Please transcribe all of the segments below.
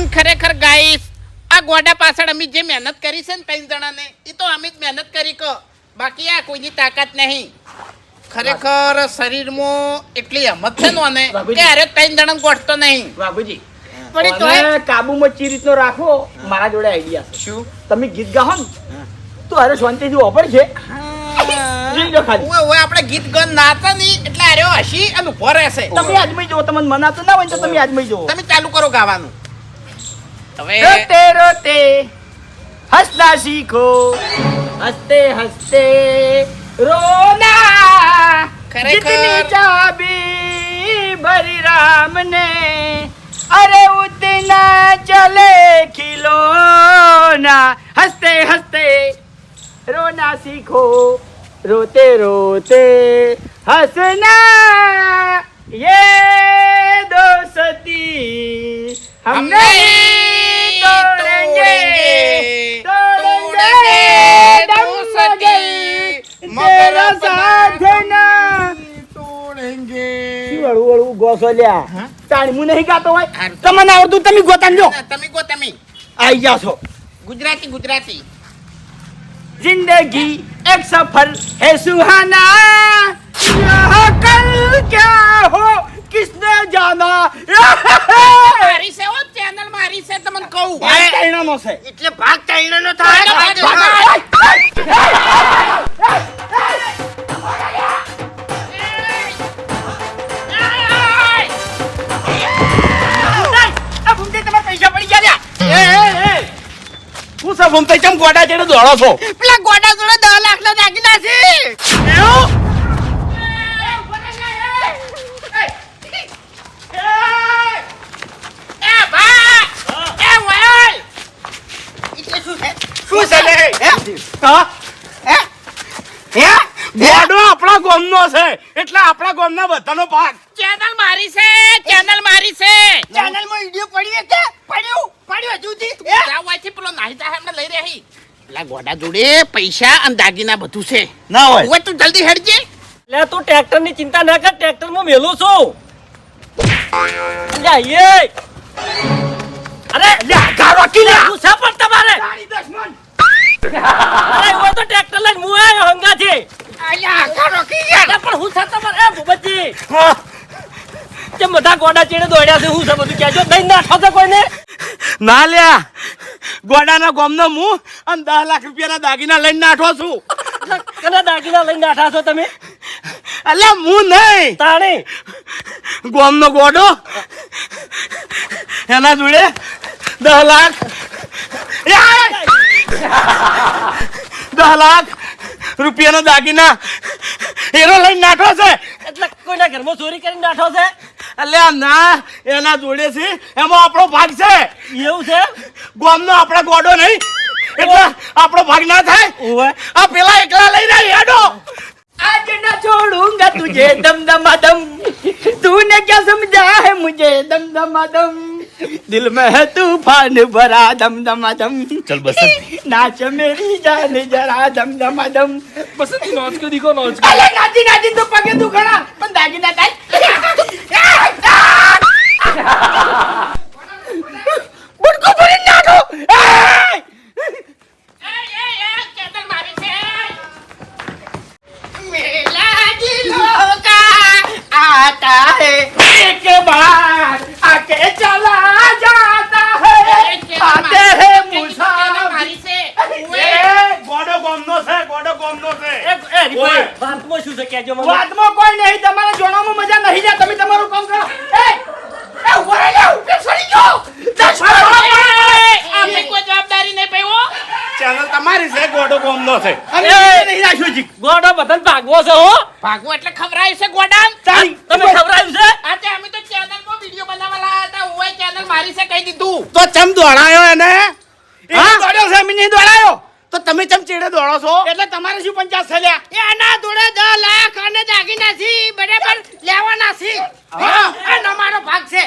અને ખરેખર ગાઈસ આ ગોડા પાછળ અમે જે મહેનત કરી છે ને ત્રણ જણાને એ તો અમે જ મહેનત કરી કહો બાકી આ કોઈની તાકાત નહીં. ખરેખર શરીરમાં એટલી હિંમત છે ને કે અરે ત્રણ જણા ગોઠતો નહીં. બાબુજી. પણ તોય- કાબુમાં ચી રીતનો રાખો મારા જોડે આઈડિયા શું? તમે ગીત ગાઓ ને તો અરે શાંતિથી ઓપર છે. આપણે ગીત ગન નાતા નહીં એટલે અરે હસી અને ઊભો રહેશે. તમે આજમાં જુઓ તમને મનાતું ના હોય તો તમે આજમાં જુઓ. તમે ચાલુ કરો ગાવાનું. હવે રોતે રોતે હસના શીખો હસતે હસતે રોના ખરેખર. जितनी चाबी भरी राम ने अरे उतना चले खिलौना हंसते हंसते रोना सीखो रोते रोते हंसना ये दोस्ती हम हम नहीं મકર સાધના તોડેંગે. શિવળું વળું ગોસો લ્યા. તાણી હું નહીં ગાતો હોય? તમને આવડતું તમે ગોતાન જો તમે ગો તમે આઈ જાઓ છો. ગુજરાતી ગુજરાતી. જિંદગી એક સફર હે સુહાના. યહ કલ ક્યા હો? કિસને જાના? મારી છે ઓ ચેનલ મારી છે તમને કહું. ભાગ તૈણનો છે. એટલે ભાગ તૈણનો થાય. શું છે ચમ ગોડા જેડે દોડો છો? પેલા ગોડા જોડે 10 લાખ ના દાગીના છે એ એટલે શું છે? ગોડો આપણા એટલે આપણા ગામના બધાનો ભાગ. ચેનલ મારી છે ચેનલ મારી છે. ચેનલમાં વિડિયો પડી પડ્યું પડ્યું હજુ થી જાવાથી પેલો નાહી તા હમણે લઈ રહી એટલે ગોડા જોડે પૈસા અને દાગીના બધું છે. ના હોય. હવે તું જલ્દી હેડજે. લે તું ટ્રેક્ટરની ચિંતા ના કર ટ્રેક્ટરમાં મેલો છું. અરે લ્યા, ગારો કી લ્યા. શું છે પણ તમારે. અરે હું તો ટ્રેક્ટર લઈને હું આવ્યો હંગા છે અલ્યા કારો કી ગયા પણ હું સા તમારે? એ ભૂપતજી. હા. કેમ બધા ગોડા ચેડે દોડ્યા છે હું છે બધું કહેજો. દઈ નાખો છે કોઈને? ના લ્યા. ગોડાના ગામનો હું અને દસ લાખ રૂપિયાના દાગીના લઈને નાઠો છું. કના દાગીના લઈને નાઠા છો તમે? અલ્યા હું નહીં. તાણી. ગામનો ગોડો. એના જોડે દસ લાખ. દસ લાખ રૂપિયાના દાગીના એનો લઈને નાઠો છે. એટલે કોઈના ઘરમાં ચોરી કરીને નાઠો છે? અલ્યા ના એના જોડે છે એમાં આપણો ભાગ છે એવું છે ગામનો આપણે ગોડો નહીં એટલે આપણો ભાગ ના થાય ઓવે આ પેલા એકલા લઈ રહ્યા હેડો आज न छोड़ूंगा तुझे दम दमा दम तूने क्या समझा है मुझे दम दमा दम दिल में है तूफान भरा दम दमा दम चल बसंती नाच मेरी जान जरा दम दमा दम બસંતી નોચ કે દીકો નોચ અલે નાચી નાચી તો પગે તું ઘણા પણ દાગીના થાય બુડકો ભરી નાખો એય! ચેનલ મારી છે મેલા દિલો કા आता है एक बार आके चला जाता है आते हैं मुसाफिर મારી છે એ ગોડો ગામનો છે ગોડો ગામનો છે એ એ ઓય. વાતમાં શું છે કહેજો મને વાતમાં કોઈ નહીં તમારે જોવામાં મજા નહીં લે તમે તમારું કામ કરો તમારી કોમ ગોડો ગામનો છે અમે નહીં રાખ્યો જી. ગોડો બદલ ભાગવો છે હો. ભાગવો એટલે ખવરાય છે ગોડામ. તમે ખબરાયું છે? આજે અમે તો ચેનલમાં વિડિયો બનાવવા લાયા હતા ઓય ચેનલ મારી છે કહી દીધું. તો ચમ દોડાયો એને? હા હા? દોડ્યો છે અમે નહીં દોડાયો. તો તમે ચમ ચેડે દોડો છો? એટલે તમારે શું પંચાયત એ એના જોડે દસ લાખ અને દાગીના છે બરાબર લેવાના છે. હા. આ અમારો ભાગ છે.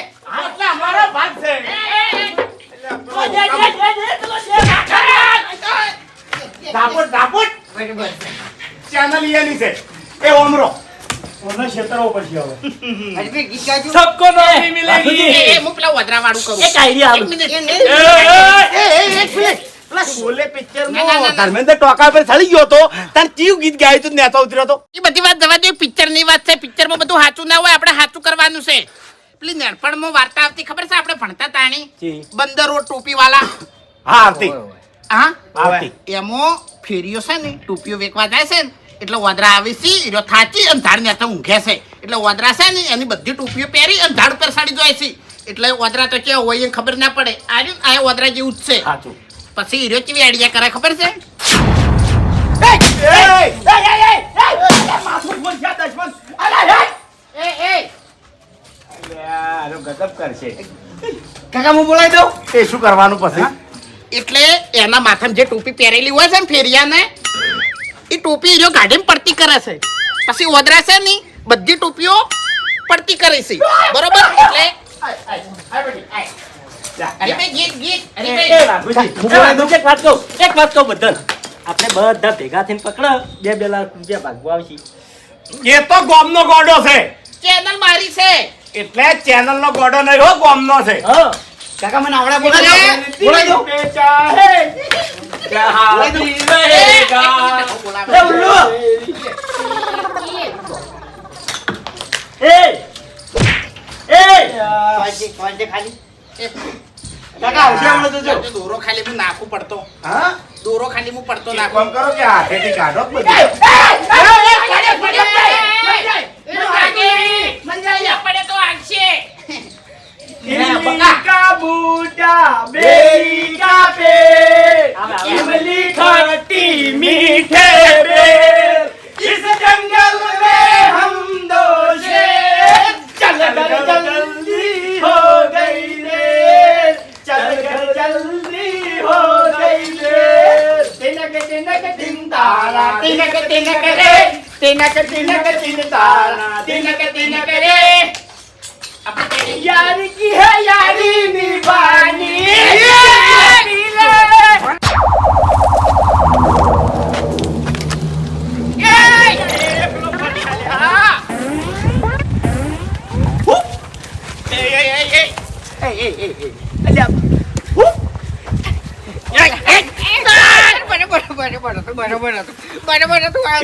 ધાપોટ ધાપોટ ચેનલ એની છે. એ ઓમરો. મને છેતરવો પડશે હવે. હરીભાઈ ગીત ગાજો. સબકો નોકરી મિલેગી. એ, હું પેલા વદરાવાળું કરું. એક આઈડિયા એક મિનિટ. એ એ, નહીં. એ, એ, એ, એક મિનિટ. શોલે પિક્ચર ના, ના, ના, ના. ધર્મેન્દ્ર ટોકા પર ચડી ગયો તો તાર ચીવ ગીત ગાયું તું? નેતા ઉતર્યો તો એ બધી વાત જવા દે. પિક્ચરની વાત છે. પિક્ચરમાં બધું સાચું ના હોય આપણે સાચું કરવાનું છે. પેલી માં વાર્તા આવતી ખબર છે? આપણે ભણતા તાણી. બંદરો ટોપી વાળા હા આવતી. હા? આવતી. એમાં ફેરીઓ છે ને ટોપીઓ વેકવા જાય છે ને એટલે વાદરા આવે છે એનો થાચી અને ધાડ ને ઊંઘે છે. એટલે વાદરા છે ને એની બધી ટોપીઓ પહેરી અને ધાડ ઉપર સાડી જાય છે. એટલે વાદરા તો કેવો હોય એ ખબર ના પડે. આ રહ્યું ને, આ વાદરા જેવું જ છે. પછી હીરો કેવી આઈડિયા કરે ખબર છે? કાકા હું બોલાવી દઉં? એ શું કરવાનું પછી? એટલે એના માથામાં જે ટોપી પહેરેલી હોય છે ને ફેરિયાને એ ટોપી હીરો ગાડીમાં પડતી કરે છે. પછી ઓદરાશે નહીં બધી ટોપીઓ પડતી કરે છે. બરોબર? એટલે. એક વાત કહું આપણે બધા ભેગા થઈને પકડો બે બે લાખ રૂપિયા ભાગવા આવશે. એ તો ગોમનો ગોડો છે. ચેનલ મારી છે. એટલે ચેનલ નો ગોડો નહીં હો ગોમનો છે. હા. કાકા મને આવડા બોલા બોલા જો દોરો ખાલી હું નાખું પડતો હા દોરો ખાલી હું પડતો નાખો કોમ કરો કે આ કાઢો પડે તો આગશે बूटा बेरी का पेड़ આવે, આવે. इमली खट्टी मीठे बेर इस जंगल में हम दो शेर चल कर जल्दी हो गई देर चल कर जल्दी हो गई देर तिनक तिनक तिन तारा तिनक तिनक रे तिनक तिनक तिन तारा तिनक तिनक रे यार की है यारी निभानी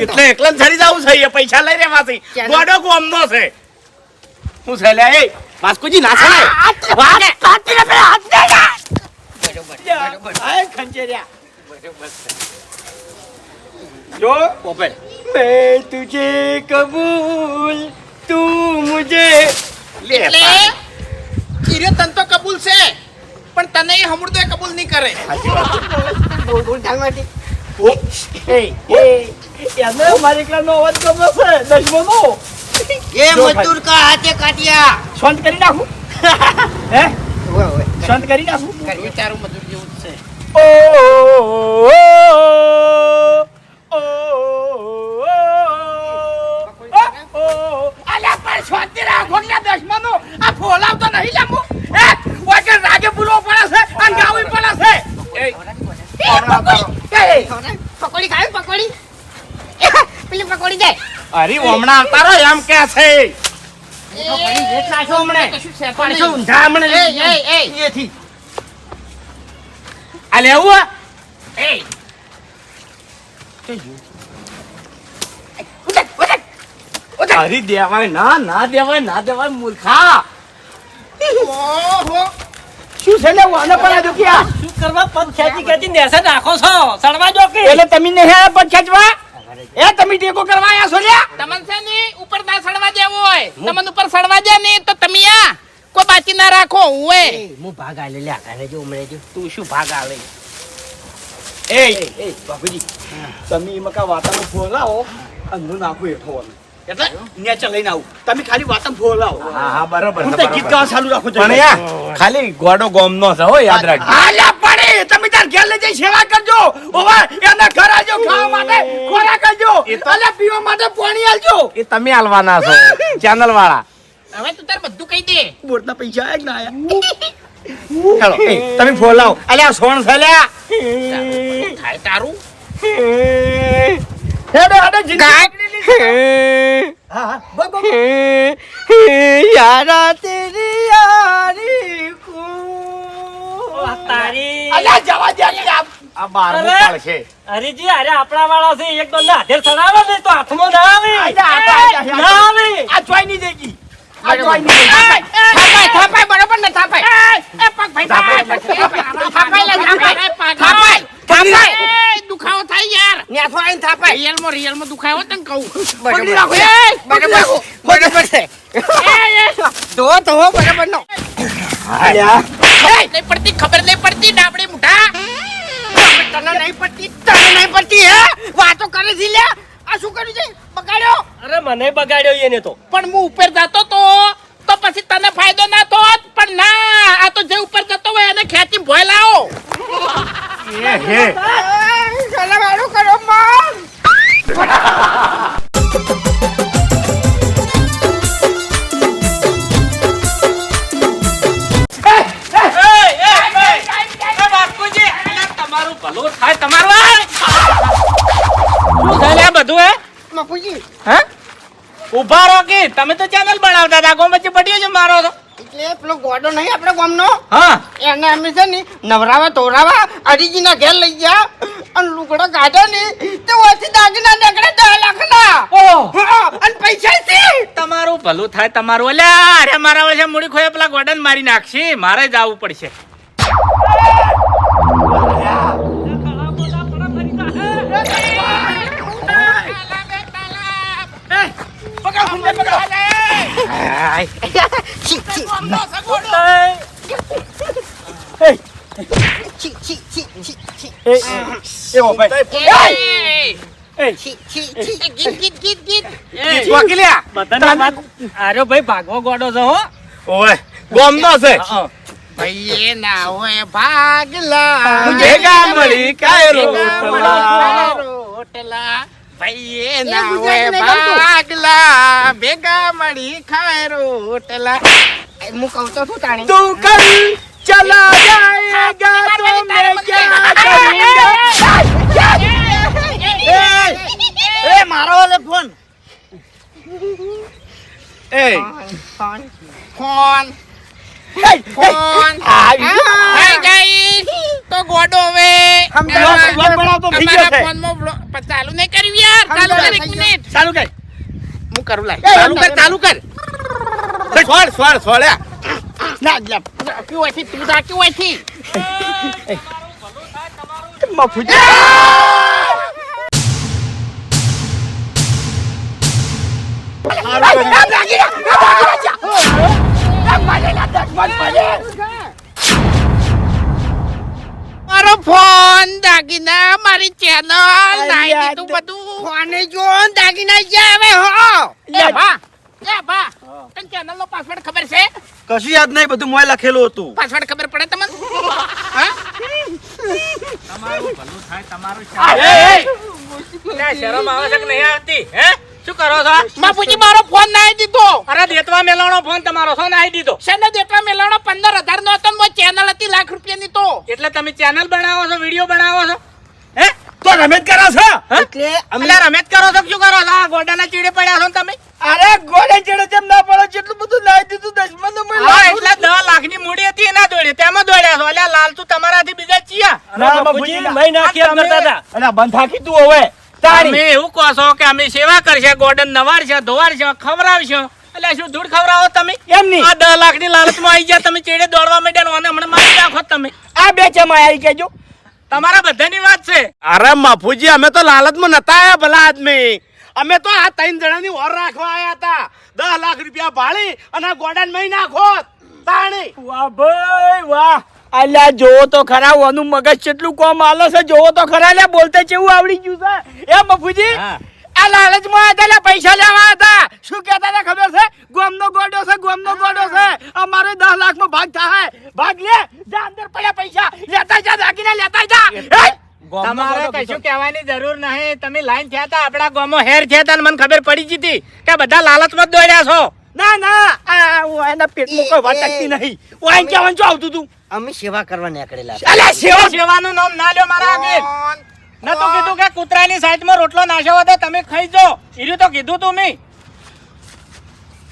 એટલે એકલા છરી જવું છે એ પૈસા લઈ રેવાથી ગોડો ગોમનો છે. હું છે લે વાસ્કુજી ના ચલાય વાત કાતી ને પેલા હાથ દે બરોબર બરોબર આય ખંજેરિયા બરોબર જો પોપે મેં તુજે કબૂલ તું મુજે. લે તન તો કબૂલ છે પણ તને એ હમુર તો એ કબૂલ નહીં કરે. બોલ બોલ ઢાલમાંથી એ એ યાદ મારી એકલાનો અવાજ ગમે છે દશમનો. એ મજદૂર કા હાથે કાટિયા શાંત કરી નાખું હે શાંત કરી નાખું વિચારું મજૂર જેવું જ છે ઓ અલ્યા પણ શાંતિ રાખો કે દશમનો આ ફોલાવતો નહીં લેમુ હે ઓકે રાગે બોલવો પડે છે અને ગાવી પડે છે પકોડી ખાવી પકોડી પેલી પકોડી જાય અરે હમણાં તારો એમ કે છે. અરે દેવાય ના ના દેવાય ના દેવાય મૂર્ખા. શું છે ને પણ આ શું કરવા પગ ખેંચી ખેંચી નેસે નાખો છો? સડવા જો કે. એટલે તમે નહીં પદ ખેંચવા? એ તમે ટેકો કરવા આયા છો લ્યા? તમને છે ને ઉપર ના સડવા દેવો હોય. તમન ઉપર સડવા દે ને તો તમે આ કોઈ બાકી ના રાખો હું એ. હું ભાગ આલે લે આને જો ઉમરે જો. તું શું ભાગ આલે? એ. એ બાપુજી તમે મકા વાતાનો ફોલાવો અંધું નાખું એટલે? નેચર લઈને આવું. તમે ખાલી વાતમ ફોલાવો હા હા બરાબર હું તો ગીત ગાવા ચાલુ રાખો પણ યાર ખાલી ગોડો ગોમનો છે હો યાદ રાખજો. તમે તાર ઘેર લઈ જઈ સેવા કરજો. ઓવા એના ઘર આવજો ખાવા માટે ખોરાક કરજો અને પીવા માટે પાણી આલજો એ તમે આલવાના છો ચેનલ વાળા. હવે તું તાર બધું કહી દે. બોર્ડના પૈસા આયા ના આયા. એ તમે અલે અલ્યા સોણ છે લ્યા થાય તારું. હેડો હેડો જિંદગી હા હા યારા તેરી અલ્યા જવા દે આ બારમું અરે! હરીજી અરે આપણા વાળા છે એક દોન હાથે સડાવે ને તો હાથમાં ના આવે. આજા, આજા, આજા, ના આવે. આ ચોઈ નહીં દેગી. આ ચોઈ નહીં દેગી. થાપાય થાપાય બરોબર ને થાપાય? એ પગ ભાઈ થાપાય થાપાય લે થાપાય. થાપાય થાપાય. એ દુખાવો થાય યાર. ન્યા થોડા આઈને થાપાય. રિયલમાં રિયલમાં દુખાવો તને કહું. બરાબર. બરાબર. તો તો બરાબર નો. નહીં પડતી ખબર નહીં પડતી ડાબડી મુઠા. તને નહીં પડતી તને નહીં પડતી હે! વાતો કરે છે લે. આ શું કર્યું છે? બગાડ્યો? અરે મને બગાડ્યો એને તો. પણ હું ઉપર જતો તમે તો ચેનલ બનાવતા હતા. ગોમ વચ્ચે પટ્યો છે મારો તો એટલે પેલો ગોડો નહીં આપણે ગોમનો? હા. એને અમે છે ને નવરાવા તોરાવા અડીજીના ઘેર લઈ ગયા. અને લુગડો કાઢ્યો ને તે ઓછી દાગીના નીકળે દસ લાખના. ઓહ. અને પૈસા છે. તમારું ભલું થાય તમારું. અલ્યા અરે મારા વચ્ચે મૂડી ખોયા પેલા ગોડન મારી નાખશે. મારે જ આવવું પડશે. ભાગવો ગોડો છો હો ઓય ગોમનો છે ભાઈએ ના હોય ભાગલા ભેગા મળી કાયરો રોટલા ભાઈએ ના હોય ભાગલા ભેગા મળી ખાય રોટલા હું કહું તો શું તાણી તું કલ ચલા જાયેગા તો મેં ક્યા કरूंगा એ મારો ઓલે ફોન એ ફોન ફોન હાય ગાઈસ તો ગોડો હવે બનાવતો છે. ફોનમાં vlog- ચાલુ નહીં કર્યું યાર ચાલુ કર એક મિનિટ ચાલુ કર હું કરું લાય ચાલુ કર ચાલુ કર છોડ છોડ છોડ્યા ના જા ક્યું હોય તું જા ક્યું મફુજી મારો ફોન દાગીના મારી ચેનલ નાઈ તું બધું. ફોને જો દાગીના જ્યાં આવે હો. લે બા લે બા તને ચેનલ નો પાસવર્ડ ખબર છે? કશું યાદ નહીં બધું મોય લખેલું હતું. પાસવર્ડ ખબર પડે તમને? હા? તમારું ભલું થાય તમારું શરમ આવે છે કે નહીં આવતી હે? શું કરો છો? બાપુજી મારો ફોન નાઈ દીધો. અરે દેતવા મેલાણો ફોન તમારો છો? નાઈ દીધો. શેને દેતવા મેલાણો? પંદર હજાર નો હતો ને ચેનલ હતી લાખ રૂપિયાની તો. એટલે તમે ચેનલ બનાવો છો વીડિયો બનાવો છો? હે? તો રમેત કરો છો? એટલે અમે રમેત કરો છો શું કરો છો? આ ગોડાના ચીડે પડ્યા છો તમે? અરે ગોડે ચીડે જેમ ના પડે જેટલું બધું નાઈ દીધું દસમનનું હા એટલે 10 લાખની મૂડી હતી એના દોડે. તેમાં દોડ્યા છો. અલ્યા લાલચુ તમારાથી બીજા ચિયા. ના, બાપુજી, ના. નાખી એમ કરતા હતા. બંધ થાકી તું હવે. તમે એવું કહો છો કે અમે સેવા કરશે ગોર્ડન નવાડશે ધોવાડશે ખવડાવશે. એટલે શું ધૂળ ખવડાવો તમે? એમ નહીં. આ દસ લાખની લાલચમાં આવી ગયા તમે ચેડે દોડવા માંડ્યા અને હમણાં મારી નાખો તમે. આ બે ચમાય આવી કેજો તમારા બધાની વાત છે. અરે માફુજી અમે તો લાલચમાં નતા આવ્યા ભલા આદમી. અમે તો આ ત્રણ જણાની ઓર રાખવા આવ્યા હતા. દસ લાખ રૂપિયા ભાળી અને આ ગોડાન મહી નાખો તાણી. વાહ ભાઈ વાહ. અલ્યા જોવો તો ખરા ઓનું મગજ કેટલું કોમ આલે છે જોવો તો ખરા લે બોલતે કેવું આવડી ગયું છે? એ મફુજી. આ લાલચમાં હતા લે પૈસા લેવા હતા. શું કહેતા હતા ખબર છે? ગોમનો ગોડો છે ગોમનો ગોડો છે. અમારે દસ લાખમાં ભાગ થાય. ભાગ લે જા અંદર પડ્યા પૈસા. લેતા જા દાગીના લેતા જા. એ! તમારે કશું કહેવાની જરૂર નહીં. તમે લાઈન થયા હતા આપણા ગામમાં હેર થયા હતા મને ખબર પડી ગઈ હતી કે બધા લાલચમાં જ દોડ્યા છો. ના ના આ એના પેટમાં કોઈ વાત ટકતી નહીં. હું અહીં કહેવાનું છું આવતું તું? અમે સેવા કરવા નીકળેલા અલે સેવા સેવાનું નામ ના લ્યો મારા આગળ. ના તો કીધું કે કૂતરાની સાઈડમાં રોટલો નાશો હતો તમે ખાઈ જો ઈર્યું તો કીધું તું મે.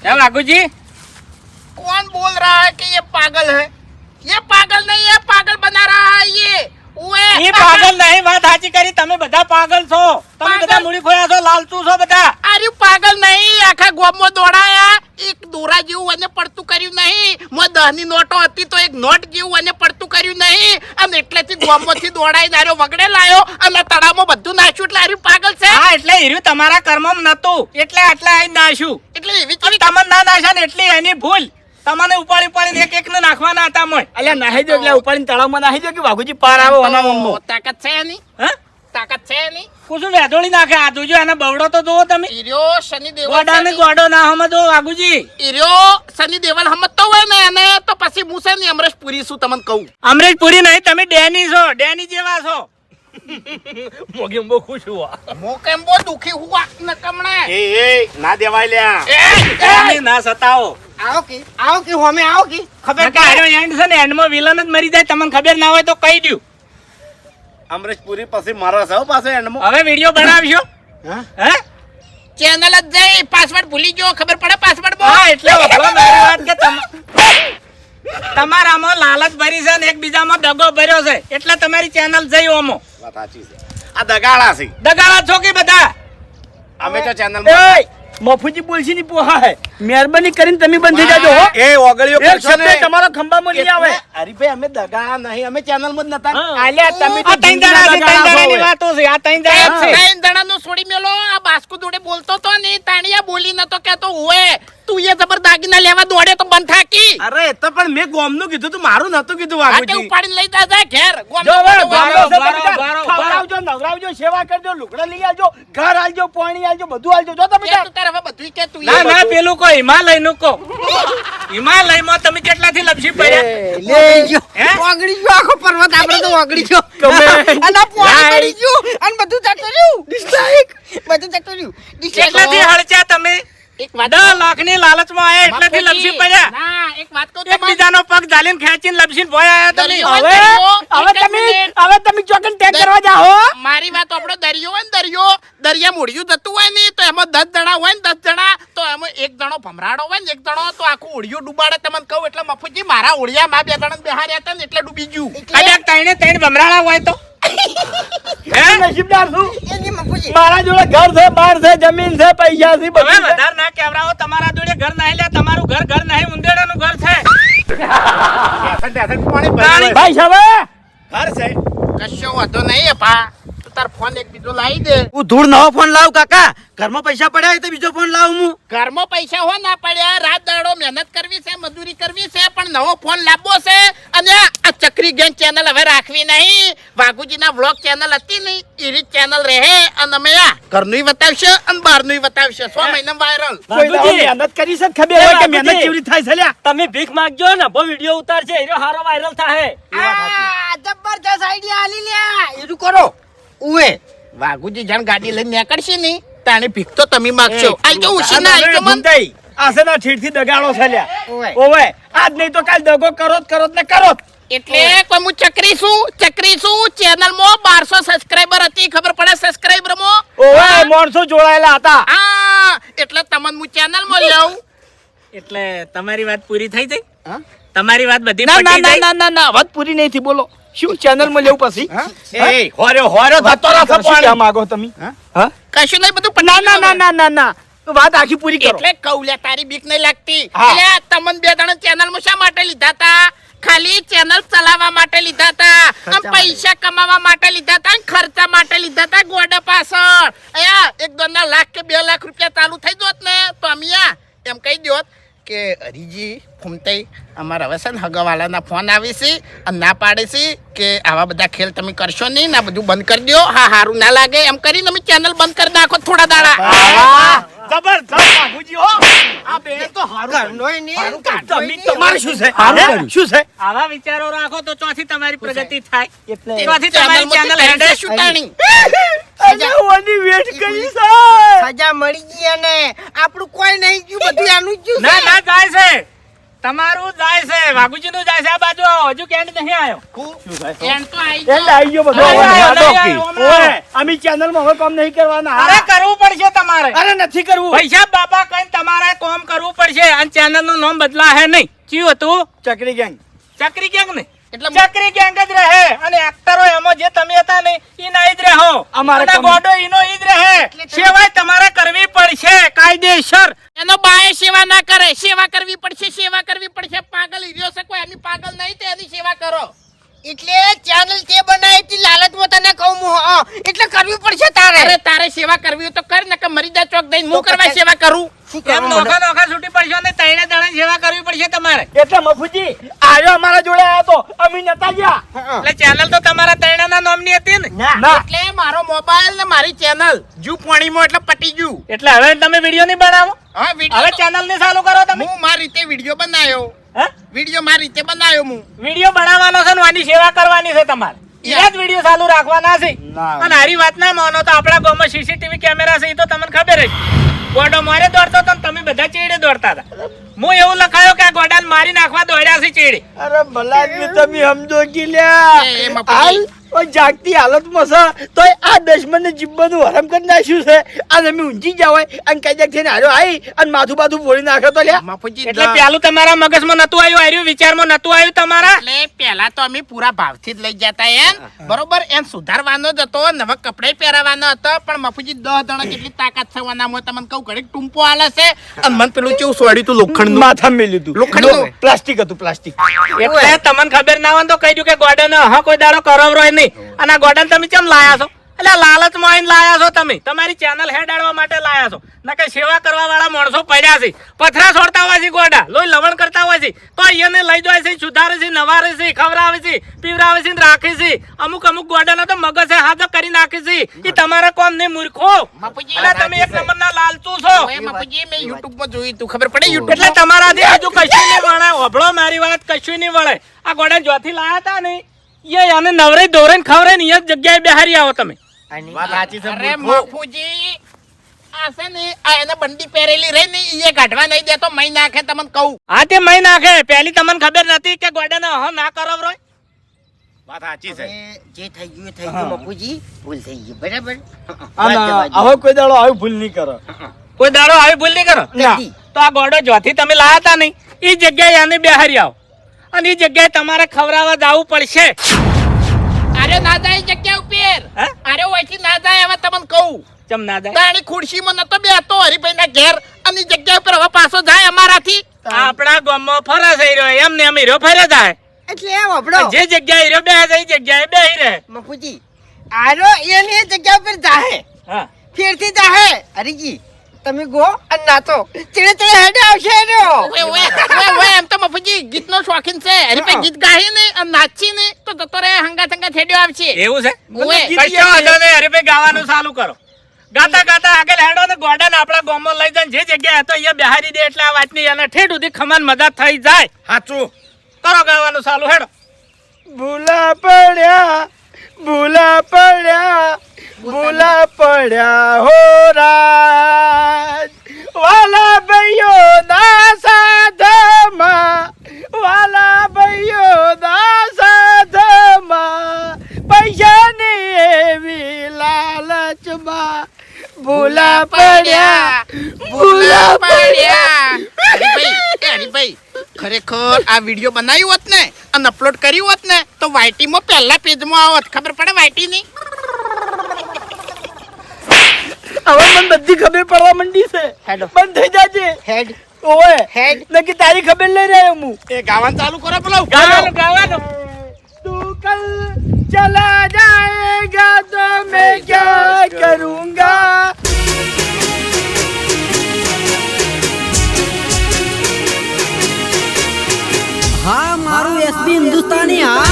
હે લાગુજી કોણ બોલ રહા હે કે યે પાગલ હે? યે પાગલ નહીં યે પાગલ બના રહા હે યે એ પાગલ નહીં વાત સાચી કરી. તમે બધા પાગલ છો. તમે? બધા મૂડી ખોયા છો લાલચુ છો બધા. અરે પાગલ નહીં. આખા ગોમમાં દોડાયા. એક દોરા જેવું અને પડતું કર્યું નહીં. મો દહની નોટો હતી તો એક નોટ જેવું અને પડતું કર્યું નહીં. અને એટલેથી ગોમમાંથી દોડાઈ આર્યો વગડે લાયો અને તળાવમાં બધું નાખ્યું એટલે આર્યું પાગલ છે? હા એટલે હીર્યું તમારા કર્મમાં નતું એટલે આટલા આઈ નાશ્યું એટલે એવી તમને ના નાશા ને એટલી એની ભૂલ. તમને ઉપાડી ઉપાડીને એક એક ને નાખવાના હતા મય. અલ્યા નાહી દો એટલે ઉપાડીને તળાવમાં નાહી દો કે વાઘુજી પાર આવે મમ્મો તાકાત છે એની? હા? તાકાત છે એની? કુસુમ વેધોળી નાખે? આ જોજો એના બવડો તો જોવો તમે. ઈર્યો શનિ દેવલ ગોડા ને ગોડો ના હમ જો વાઘુજી. ઈર્યો શનિ દેવલ હમતતો હોય ને એને તો પછી હું છે ને અમરેશ પુરી શું તમને કહું? અમરેશ પુરી નહીં તમે ડેની છો ડેની જેવા છો. મોગે બહુ ખુશ હુઆ. બહુ દુખી હુઆ નકમણે. એ એ ના દેવાય લ્યા. એ ના સતાવો. આવો કે આવો કે હોમે આવો કે. ખબર કે આનો એન્ડ છે ને એન્ડમાં વિલન જ મરી જાય તમને ખબર ના હોય તો કહી દઉં અમરેશપુરી પછી મારા સૌ પાસે એન્ડમાં. હવે વીડિયો બનાવશો હા? હે? ચેનલ જ જઈ પાસવર્ડ ભૂલી ગયો ખબર પડે પાસવર્ડ હા એટલે વખલો મારી વાત કે તમ- તમારામાં લાલચ ભરી છે ને એકબીજામાં દગો ભર્યો છે એટલે તમારી ચેનલ જઈ ઓમો. વાત સાચી છે. આ દગાળા છે. દગાળા છો કે બધા? અમે તો ચેનલ મફુજી બોલશી ની પોહા હે મહેરબાની કરીને તમે બંધી જાજો હો. એ ઓગળીઓ એક કરશો શબ્દ ને. તમારો ખંભામાં લઈ આવે. અરે ભાઈ અમે દગા નહીં અમે ચેનલમાં જ નતા. આલ્યા તમે આ તો ત્રણ જણા છે, ત્રણ જણાની વાતો છે આ ત્રણ જણા છે. ત્રણ જણાનો છોડી મેલો. આ બાસ્કુ દોડે બોલતો તો ને તાણિયા બોલી નતો કેતો હોય તું એ જબર દાગીના લેવા દોડે તો બંધ થાકી. અરે તો પણ મેં ગોમનું કીધું તું મારું નતું કીધું આ ઉપાડીને લઈ જા જા ઘેર ગોમ નવરાવજો સેવા કરજો લુગડા લઈ આવજો ઘર આવજો પાણી આવજો બધું આવજો જો તમે તું તારે હવે બધુંય કે તું ના ના પેલું કો હિમાલયનું કો હિમાલયમાં તમે કેટલાથી લપસી પડ્યા? લે જો. ઓગળી ગયો આખો પર્વત આપણે તો ઓગળી ગયો. Comment. અને પોણી પડી ગયું અને બધું જતું રહ્યું. બધું જતું હળચ્યા તમે? એક વાત દસ લાખની લાલચમાં આયા એટલાથી લપસી પડ્યા. ના એક વાત કહું તમને. એકબીજાનો પગ ઝાલીન ખેંચીને લપસીને ભોય આયા તમે. હવે હવે તમે હવે તમે ચોકન ટેક કરવા જાઓ. મારી વાત આપણો દરિયો હોય ને દરિયો દરિયા મોડિયું જતું હોય ને તો એમાં દસ જણા હોય ને દસ જણા તો એમાં એક જણો ભમરાડો હોય ને એક જણો તો આખું ઓળિયું ડૂબાડે. તમને કહું એટલે મફુજી મારા ઓળિયા માં બે જણા બેહાર્યા હતા ને એટલે ડૂબી ગયું. કદાચ ત્રણે ત્રણ ભમરાડા હોય તો. હે? નસીબદાર છું. મારા જોડે ઘર છે બાર છે જમીન છે પૈસા છે બધું છે. વધારે ના કેવરાવો તમારા જોડે ઘર નહીં લે તમારું ઘર ઘર નહીં ઉંદેડાનું ઘર છે. ભાઈ સાહેબ ઘર છે કશો વાંધો નહીં પા તું તાર ફોન એક બીજો લાવી દે. હું ધૂળ નવો ફોન લાવ કાકા. ઘરમાં પૈસા પડ્યા હોય તો બીજો ફોન લાવું હું. ઘરમાં પૈસા હો ના પડ્યા રાત દાડો મહેનત કરવી છે મજૂરી કરવી છે પણ નવો ફોન લાવવો છે. અને આ ચક્રી ગેંગ ચેનલ હવે રાખવી નહીં. વાઘુજીના વ્લોગ ચેનલ હતી નહીં એવી ચેનલ રહે અને અમે આ ઘરનું બતાવશે અને બહારનું બતાવશે. સો મહિના વાયરલ મહેનત કરી છે ખબર હોય કે મહેનત કેવી થાય છે લ્યા? તમે ભીખ માંગજો ને બહુ વીડિયો ઉતારશે એનો હારો વાયરલ થાય આ જબરજસ્ત આઈડિયા આલી લ્યા. એરું કરો. ઉવે વાઘુજી જાણ ગાડી લઈને નીકળશે ને તાણે ભીખ તો તમે માગશો. આલજો ઉછી ના આલજો મન. ભૂમતાઈ, આ છે ને ઠીઠથી દગાડો થલ્યા ઓવે. આજ નહીં તો કાલ દગો કરો જ કરો જ ને કરો જ. એટલે કોઈ હું ચકરી છું ચકરી છું ચેનલમાં બારસો સબસ્ક્રાઇબર હતી ખબર પડે સબસ્ક્રાઇબર મો ઓવે માણસો જોડાયેલા હતા. હા એટલે તમને હું ચેનલમાં લઉં. એટલે તમારી વાત પૂરી થઈ ગઈ? હા? તમારી વાત બધી ના ના ના ના ના ના વાત પૂરી નહીં થઈ બોલો. શું ચેનલમાં લેવું પછી? એ હોર્યો હોર્યો થતો રહે પાણી. માંગો તમે? હા? હા? કશું નહીં બધું ના ના ના ના ના ના. વાત આખી પૂરી કરો. એટલે લે તારી બીક નહીં લાગતી. એટલે તમન બે જણા ચેનલમાં શા માટે લીધા તા? ખાલી ચેનલ ચલાવવા માટે લીધા હતા આમ પૈસા કમાવા માટે લીધા તા ખર્ચા માટે લીધા તા ગોડા પાછળ. અહીંયા એક દોઢ લાખ કે બે લાખ રૂપિયા ચાલુ થઈ જોત ને તો અમિયા એમ કહી દોત કે હરીજી ફૂમતાઈ અમારા હવે છે ને હગાવાલાના ફોન આવે છે અને ના પાડે છે કે આવા બધા ખેલ તમે કરશો નહીં ને આ બધું બંધ કરી દો હા સારું ના લાગે એમ કરીને અમે ચેનલ બંધ કરી નાખો થોડા દાડા. જબરજસ્ત બાપુજી હો. આ બેન તો હારું ઘરનોય નહીં, તમે કાઢનોય શું છે? હે? શું છે? આવા વિચારો રાખો તો ચોથી તમારી પ્રગતિ થાય. એટલે ચોથી તમારી ચેનલ હેડે. શું ઓની વેટ કરી સજા મળી ગઈ અને આપણું કોઈ નહીં ગયું બધું આનું જ ગયું ના જાય છે. તમારું જાય છે. વાઘુજી નું જાય છે. આ બાજુ આવો. હજુ કેન્ડ નહીં આવ્યો તો? ગયો. બધો. હવે કામ નહીં કરવાના. અરે કરવું પડશે તમારે. અરે નથી કરવું. પૈસા બાપા કઈ તમારે કોમ કરવું પડશે. અને ચેનલનું નામ બદલા હે નહીં. ચિયું હતું. ચકરી ગેંગ. ચકરી ગેંગ ને? એટલે ચક્રી ગેંગ જ રહે. અને એક્ટરો એમાં જે તમે હતા ને ઈ ના જ રહો. અમારે ગોડો ઈનો ઈ જ રહે. સેવાય તમારે કરવી પડશે કાયદેસર. એનો બાએ સેવા ના કરે. સેવા કરવી પડશે સેવા કરવી પડશે. પાગલ ઈર્યો છે કોઈ એની પાગલ નહીં તે એની સેવા કરો. એટલે ચેનલ તે બનાવી હતી લાલચમાં તને કહું હું. એટલે કરવી પડશે તારે. અરે તારે સેવા કરવી હોય તો કર ને કે મરીદા ચોક દઈને. હું કરવા સેવા કરું? એમ નોખા નોખા છૂટી પડશો ને તૈણે દણા સેવા કરવી પડશે તમારે. એટલે મફુજી આવ્યો અમારા જોડે આવ્યો તો. અમે નતા ગયા. એટલે ચેનલ તો તમારા ત્રણેના નામની હતી ને? એટલે મારો મોબાઈલ ને મારી ચેનલ જુ પાણીમાં એટલે પટી ગયું. એટલે હવે તમે વીડિયો નહીં બનાવો? હા હવે ચેનલ ને ચાલુ કરો તમે. હું મારી રીતે વીડિયો બનાવ્યો? વીડિયો મારી રીતે બનાવ્યો હું. વીડિયો બનાવવાનો છે ને આની સેવા કરવાની છે તમારે. એના જ વીડિયો ચાલુ રાખવાના છે. અને હારી વાત ના માનો તો આપણા ગામમાં સીસીટીવી કેમેરા છે એ તો તમને ખબર જ. ગોડો મારે દોડતો તો ને તમે બધા ચેડે દોડતા હતા. હું એવું લખાયો કે આ ગોડાને મારી નાખવા દોડ્યા છે ચેડે. અરે ભલા તમે સમજો કે લ્યા. હાલ જાગતી હાલતમાં છે તો આ દશમને જીબ્બાનું હરમ કરી નાખ્યું છે. આ તમે ઊંચી જાવ અને કઈ જગ્યાએ થઈને હાર્યો આવી અને માથું બાથું ફોડી નાખે તો એટલે પેલું તમારા મગજમાં નતું આવ્યું આર્યું વિચારમાં નતું આવ્યું તમારા? એટલે પેલા તો અમે પૂરા ભાવથી જ લઈ જતા એમ. બરોબર એમ સુધારવાનો જ હતો નવા કપડે પહેરાવાનો હતો પણ મફુજી દસ જણા કેટલી તાકાત થવાના હું તમને કહું ઘડીક ટૂંપો આલે છે. અને મને પેલું કેવું સોડ્યું તું લોખંડ માથા મેલ્યું લીધું લોખંડ પ્લાસ્ટિક હતું પ્લાસ્ટિક. એટલે તમને ખબર ના હોય તો કહી દઉં કે ગોડન હા કોઈ દાડો કરવરો નહીં. અને આ તમે કેમ લાયા છો? એટલે લાલચમાં આવીને લાયા છો તમે. તમારી ચેનલ હેડાડવા માટે લાયા છો. ના સેવા કરવા વાળા માણસો પડ્યા છે. પથરા છોડતા હોય છે ગોડા. લોહી લવણ કરતા હોય છે. તો અહીંયાને લઈ જાય છે સુધારે છે નવારે છે ખવરાવે છે પીવરાવે છે રાખે છે. અમુક અમુક ગોડાનો તો મગજ હાથ કરી નાખે છે. એ તમારા કોમ ને મૂર્ખો. એટલે તમે એક નંબરના લાલચુ છો. મેં યુટ્યુબમાં જોયું તું ખબર પડે? યુટ્યુબ એટલે તમારાથી હજુ કશું નહીં વળે ઓભળો મારી વાત કશું નહીં વળે આ ગોડા જોથી લાયા હતા ને એ આને નવરે દોરે ને ખવરે ને એ જગ્યાએ બેહારી આવો તમે. અરે મફુજી આ છે ને આ એને બંડી પહેરેલી રહી ને ઈએ કાઢવા નહીં દેતો મય નાખે તમને કહું. હા તે મહી નાખે. પહેલી તમને ખબર નથી કે ગોડાને હ ના કરો રોય વાત સાચી છે. જે થઈ ગયું થઈ ગયું મફુજી ભૂલ થઈ ગઈ બરાબર? હવે કોઈ દાડો આવી ભૂલ નહીં કરો. કોઈ દાડો આવી ભૂલ નહીં કરો? તો આ ગોડો જોથી તમે લાયા હતા નહીં. એ જગ્યાએ આને બેહારી આવો. અને એ જગ્યાએ તમારે ખવડાવવા જવું પડશે. અરે ના જાય જગ્યા ઉપર. હે? અરે ઓછી ના જાય હવે તમને કહું. ચમ ના જાય? તાણી ખુરશીમાં નતો બેહતો હરીભાઈ ના ઘેર. અને જગ્યા ઉપર હવે પાછો જાય અમારાથી. આપણા ગામમાં ફરે થઈ રહ્યો એમ ને એમ હીરો ફરે જાય. એટલે એમ આપણો. જે જગ્યાએ હીરો બેહે છે એ જગ્યાએ બેહી રહે. મફુજી આરો એની જગ્યા ઉપર જાહે. હા. ફેરથી જાહે. હરીજી તમે ગો અને નાચો ચીડે ચીડે હેડે આવશે એનો ઓય ઓય ઓય ઓય એમ તો મફુજી ગીતનો શોખીન છે. હરીભાઈ ગીત ગાહી ને અને નાચી ને તો જતો રહે હંગા થંગા થેડ્યો આવશે. એવું છે? ઓય. કશો વાંધો નહીં પે ગાવાનું ચાલુ કરો. ગાતા ગાતા આગળ હેડો ને ગોડાને આપણા ગોમો લઈ જાય જે જગ્યાએ હતો અહીંયા બેહારી દે એટલે આ વાતની એને ઠેઠ સુધી ખમાન મદદ થઈ જાય. સાચું. કરો ગાવાનું ચાલુ હેડો. ભૂલા પડ્યા ભૂલા પડ્યા ભૂલા પડ્યા હો રાજ. વાલા ભાઈઓ ના સાધમાં વાલા ભાઈઓ ના સાધમાં પૈસાની એવી લાલચમાં ભૂલા પડ્યા ભૂલા પડ્યા. હરીભાઈ ખરેખર આ વીડિયો બનાવ્યું હોત ને અને અપલોડ કર્યું હોત ને તો વાયટીમાં પહેલા પેજમાં આવત. ખબર પડે વાયટીની? હવે મને બધી ખબર પડવા માંડી છે. હેડ. બંધ થઈ જાજે. હેડ. ઓએ હેડ. નકી તારી ખબર લઈ રહ્યો હું. એ ગાવાનું ચાલુ કરો પેલો. ગાવાનું ગાવાનું. તું કલ ચલા જાયેગા તો મેં ક્યા કરૂંગા? હા મારું એસબી હિન્દુસ્તાની હા